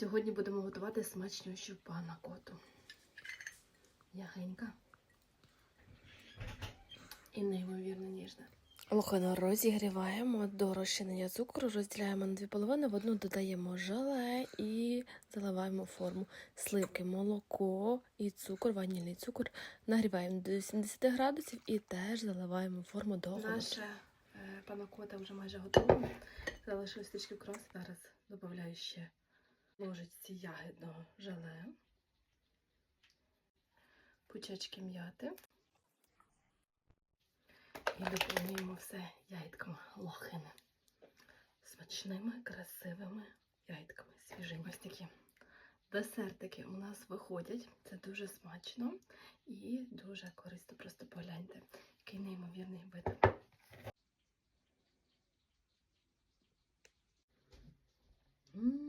Сьогодні будемо готувати смачнющу панакоту. Ягенька. І неймовірно ніжна. Лохину розігріваємо до розчинення цукру, розділяємо на дві половини, в одну додаємо желе і заливаємо форму. Сливки, молоко і цукор, ванільний цукор. Нагріваємо до 80 градусів і теж заливаємо форму до охолодження. Наша е, панакота вже майже готова. Залишилось трішки крос. Зараз додаю ще ложечці ягідного желе, пучечки м'яти. І доповнюємо все ягідками лохини. Смачними, красивими ягідками, свіжими. Ось такі десертики у нас виходять. Це дуже смачно і дуже корисно. Просто погляньте, який неймовірний вид. М,